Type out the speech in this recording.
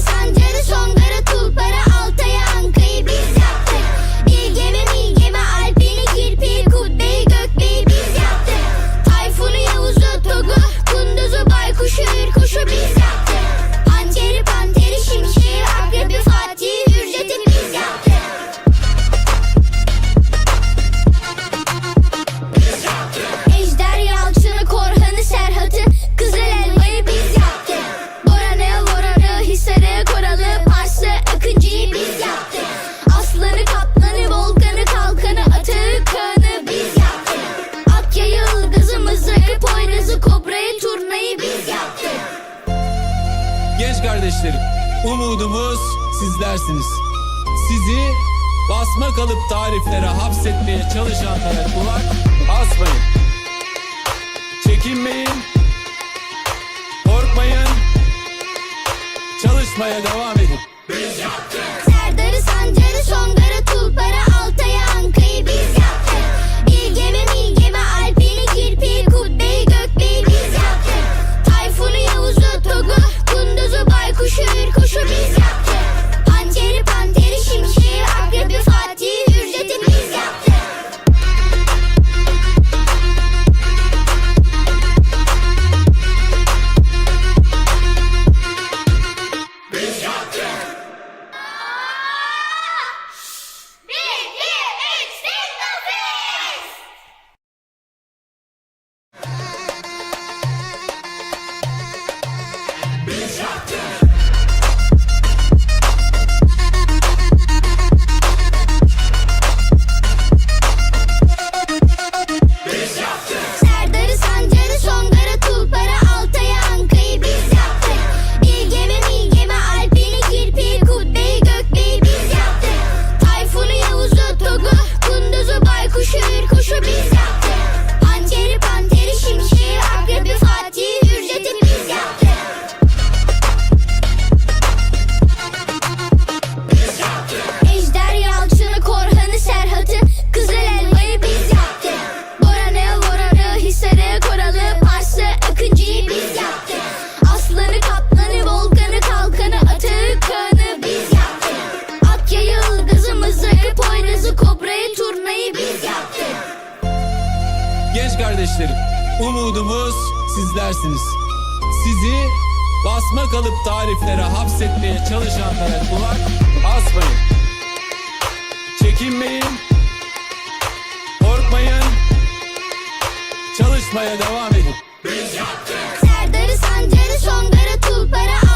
sancılı son Genç kardeşlerim, umudumuz sizlersiniz. Sizi basma kalıp tariflere hapsetmeye çalışanlara kulak asmayın. Çekinmeyin, korkmayın, çalışmaya devam edin. gençlerim. Umudumuz sizlersiniz. Sizi basma kalıp tariflere hapsetmeye çalışanlara kulak asmayın. Çekinmeyin. Korkmayın. Çalışmaya devam edin. Biz yaptık. Serdarı sancarı sondarı tulpara